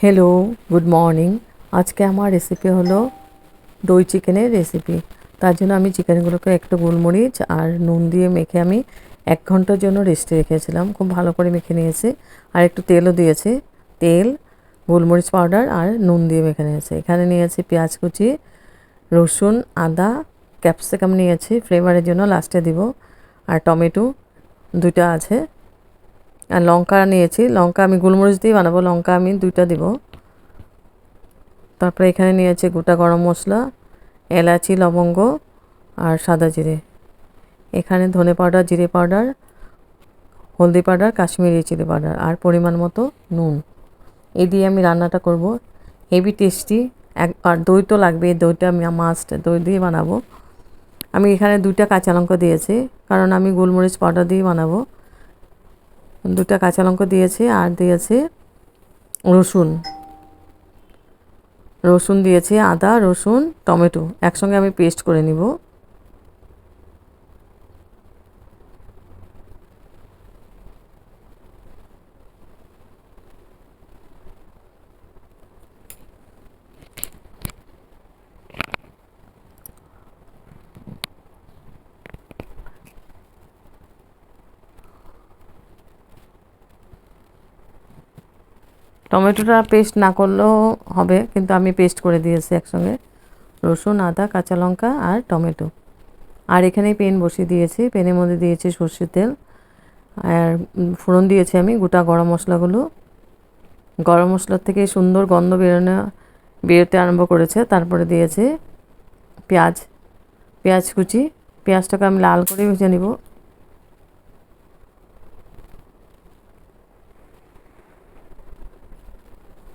Hello good morning আজকে আমার recipe হলো দই চিকেনের রেসিপি তার জন্য আমি চিকেনগুলোকে একটু গোলমরিচ আর নুন দিয়ে মেখে আমি এক ঘণ্টার জন্য রেস্টে রেখেছিলাম। খুব ভালো করে মেখে নিয়েছি। আর একটু তেলও দিয়েছি। তেল, গোলমরিচ পাউডার আর নুন দিয়ে মেখে নিয়েছি। এখানে নিয়েছি পেঁয়াজ কুচি, রসুন, আদা ক্যাপসিকাম নিয়েছি। ফ্লেভারের জন্য লাস্টে দিব। আর টমেটো দুইটা আছে। আর লঙ্কা নিয়েছি। লঙ্কা আমি গোলমরিচ দিয়ে বানাবো। লঙ্কা আমি দুইটা দিব। তারপরে এখানে নিয়েছি গোটা গরম মশলা, এলাচি, লবঙ্গ আর সাদা জিরে। এখানে ধনে পাউডার, জিরে পাউডার, হলদি পাউডার, কাশ্মীরি চিলি পাউডার আর পরিমাণ মতো নুন। এ দিয়ে আমি রান্নাটা করব। Heavy tasty. এক আর দই তো লাগবে দইটা আমি মাস্ট দই দিয়ে বানাবো। আমি এখানে দুইটা কাঁচা লঙ্কা দিয়েছি। কারণ আমি গোলমরিচ পাউডার দিয়ে বানাবো। দুটা কাঁচা লঙ্কা দিয়েছি আর দিয়েছি রসুন। রসুন দিয়েছি, আদা, রসুন, টমেটো। একসঙ্গে আমি পেস্ট করে নিব। টমেটোটা পেস্ট না করলেও হবে, কিন্তু আমি পেস্ট করে দিয়েছি একসঙ্গে। রসুন, আদা, কাঁচা লঙ্কা আর টমেটো। আর এখানে পেন বসিয়ে দিয়েছি। পেনের মধ্যে দিয়েছি সর্ষের তেল। আর ফোড়ন দিয়েছি আমি গোটা গরম মশলাগুলো। গরম মশলার থেকে সুন্দর গন্ধ বেরোনো, বেরোতে আরম্ভ করেছে। তারপরে দিয়েছি পেঁয়াজ পেঁয়াজ কুচি। পেঁয়াজটাকে আমি লাল করে ভেজে নিব।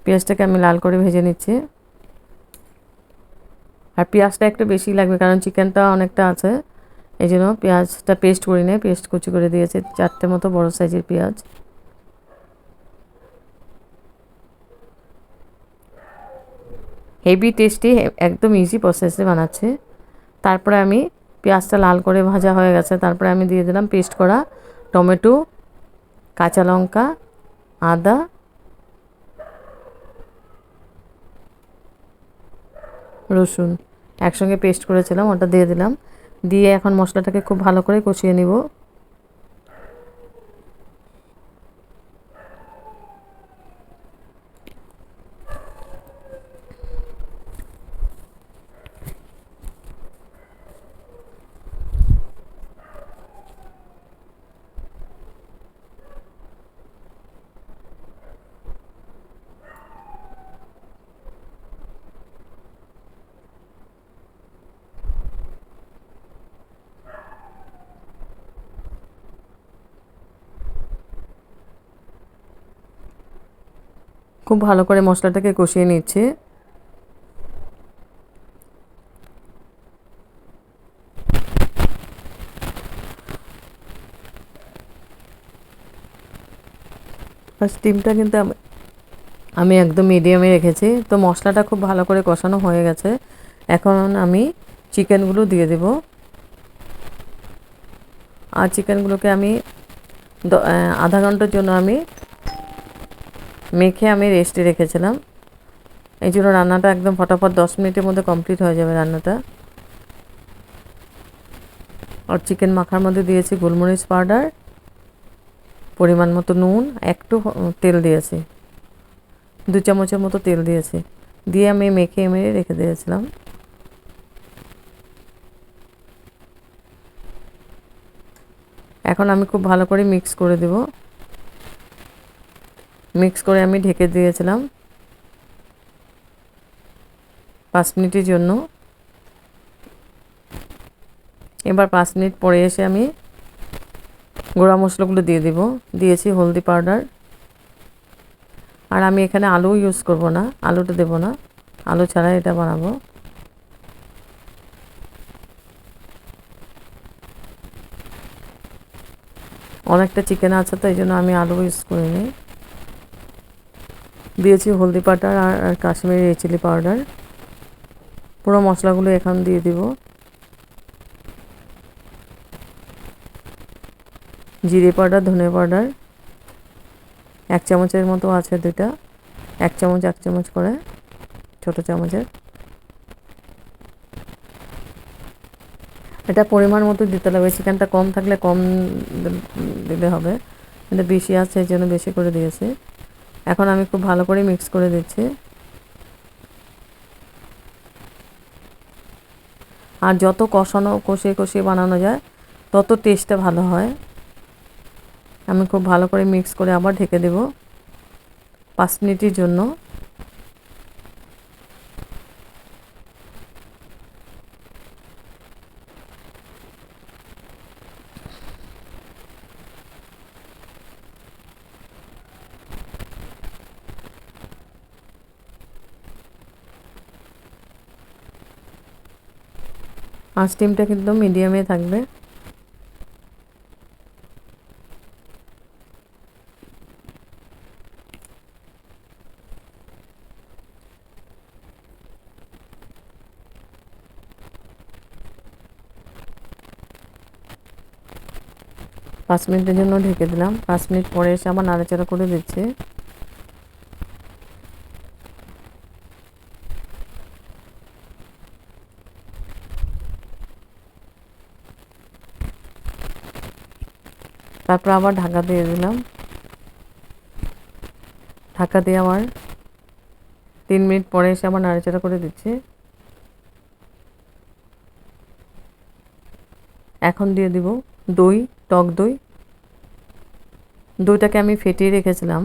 পেঁয়াজটাকে আমি লাল করে ভেজে নিচ্ছি। আর পেঁয়াজটা একটু বেশি লাগবে কারণ চিকেনটা অনেকটা আছে। এই জন্য পেঁয়াজটা পেস্ট করি নেই পেস্ট কুচি করে দিয়েছে চারটে মতো বড় সাইজের পেঁয়াজ। হেভি টেস্টি, একদম ইজি প্রসেসে বানাচ্ছে। তারপরে আমি পেঁয়াজটা লাল করে ভাজা হয়ে গেছে, তারপরে আমি দিয়ে দিলাম পেস্ট করা টমেটো, কাঁচা লঙ্কা, আদা রসুন একসঙ্গে পেস্ট করেছিলাম, ওটা দিয়ে দিলাম। দিয়ে এখন মশলাটাকে খুব ভালো করে কষিয়ে নিব। খুব ভালো করে মশলাটাকে কষিয়ে নিচ্ছে। আর স্টিমটা কিন্তু আমি একদম মিডিয়ামে রেখেছি, তো মশলাটা খুব ভালো করে কষানো হয়ে গেছে। এখন আমি চিকেনগুলো দিয়ে দেব। আর চিকেনগুলোকে আমি আধা ঘণ্টার জন্য আমি মেখে আমি রেস্টে রেখেছিলাম। এই জন্য রান্নাটা একদম ফটাফট দশ মিনিটের মধ্যে কমপ্লিট হয়ে যাবে রান্নাটা। আর চিকেন মাখার মধ্যে দিয়েছি গোলমরিচ পাউডার পরিমাণ মতো নুন, একটু তেল দিয়েছি। দু চামচের মতো তেল দিয়েছি। দিয়ে আমি মেখে মেরে রেখে দিয়েছিলাম। এখন আমি খুব ভালো করে মিক্স করে দেবো। মিক্স করে আমি ঢেকে দিয়েছিলাম। পাঁচ মিনিটের জন্য। এবার পাঁচ মিনিট পরে এসে আমি গোড়া মশলাগুলো দিয়ে দিব। দিয়েছি হলদি পাউডার। আর আমি এখানে আলু ইউজ করব না, আলুটা দেব না। আলু ছাড়া এটা বানাবো। অনেকটা চিকেন আছে তো, এই জন্য আমি আলু ইউজ করিনি। দিয়েছি হলদি পাউডার আর কাশ্মীরি চিলি পাউডার। পুরো মশলাগুলো এখন দিয়ে দিব। জিরে পাউডার, ধনে পাউডার, এক চামচের মতো আছে দুটা এক চামচ এক চামচ করে ছোট চামচের। এটা পরিমাণ মতো দিতে লাগবে চিকেনটা কম থাকলে কম দিলে হবে। এটা বেশি আছে, এই জন্য বেশি করে দিয়েছি। এখন আমি খুব ভালো করে মিক্স করে দিচ্ছি। আর যত কষানো, কষিয়ে কষিয়ে বানানো যায়, তত টেস্টটা ভালো হয়। আমি খুব ভালো করে মিক্স করে আবার ঢেকে দেব পাঁচ মিনিটের জন্য। আর স্টিমটা কিন্তু মিডিয়ামে থাকবে। পাঁচ মিনিটের জন্য ঢেকে দিলাম। পাঁচ মিনিট পরে এসে আবার নাড়াচাড়া করে দিচ্ছি। তারপর আবার ঢাকা দিয়ে দিলাম। ঢাকা দিয়ে আবার তিন মিনিট পরে এসে আবার নাড়াচাড়া করে দিচ্ছি। এখন দিয়ে দিব দই, টক দই। দইটাকে আমি ফেটিয়ে রেখেছিলাম।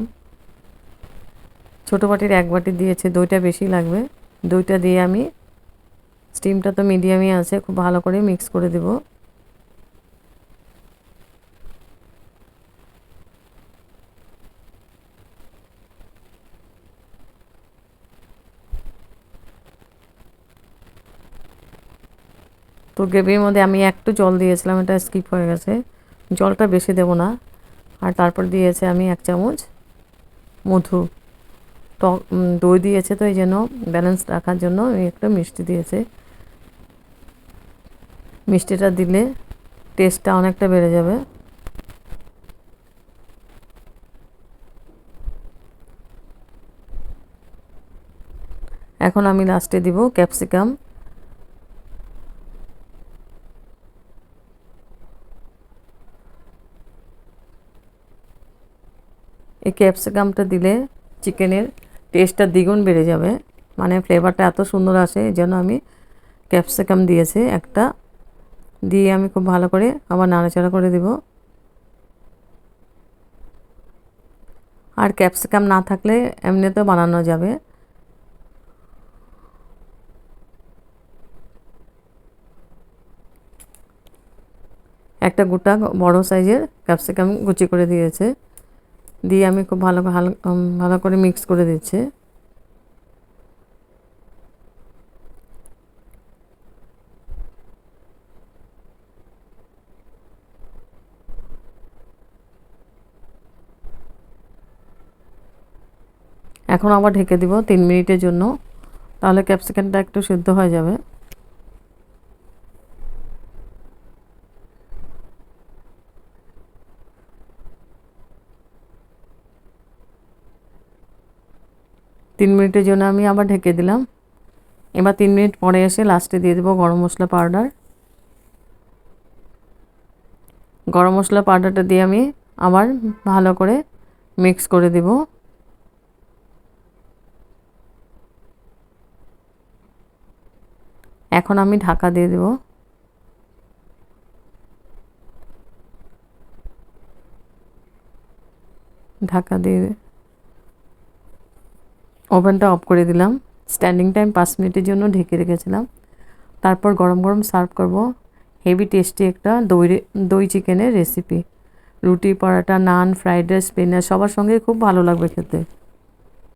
ছোটো বাটির এক বাটি দিয়েছে, দইটা বেশি লাগবে। দইটা দিয়ে আমি, স্টিমটা তো মিডিয়ামই আছে, খুব ভালো করে মিক্স করে দেবো। তো গ্রেভির মধ্যে আমি একটু জল দিয়েছিলাম, এটা স্কিপ হয়ে গেছে। জলটা বেশি দেব না। আর তারপর দিয়েছে আমি এক চামচ মধু। টক দই দিয়েছে তো এই জন্য ব্যালেন্স রাখার জন্য আমি একটু মিষ্টি দিয়েছে। মিষ্টিটা দিলে টেস্টটা অনেকটা বেড়ে যাবে। এখন আমি লাস্টে দিব ক্যাপসিকাম ক্যাপসিকামটা দিলে চিকেনের টেস্টটা দ্বিগুণ বেড়ে যাবে। মানে ফ্লেভারটা এত সুন্দর আসে জন্য আমি ক্যাপসিকাম দিয়েছি একটা। দিয়ে আমি খুব ভালো করে আবার নাড়াচাড়া করে দেব। আর ক্যাপসিকাম না থাকলে এমনিতেও বানানো যাবে। একটা গোটা বড় সাইজের ক্যাপসিকাম কুচি করে দিয়েছে। দিয়ে আমি খুব ভালো ভালো ভালো করে মিক্স করে দিচ্ছি। এখন আবার ঢেকে দিব তিন মিনিটের জন্য, তাহলে ক্যাপসিকামটা একটু সিদ্ধ হয়ে যাবে। তিন মিনিটের জন্য আমি আবার ঢেকে দিলাম। এবার তিন মিনিট পরে এসে লাস্টে দিয়ে দেবো গরম মশলা পাউডার গরম মশলা পাউডারটা দিয়ে আমি আবার ভালো করে মিক্স করে দেব। এখন আমি ঢাকা দিয়ে দেব। ঢাকা দিয়ে ওভেনটা অফ করে দিলাম। স্ট্যান্ডিং টাইম পাঁচ মিনিটের জন্য ঢেকে রেখেছিলাম। তারপর গরম গরম সার্ভ করব। হেভি টেস্টি একটা দই দই চিকেনের রেসিপি রুটি, পরাটা, নান, ফ্রাইড রাইস পেনা সবার সঙ্গে খুব ভালো লাগবে খেতে।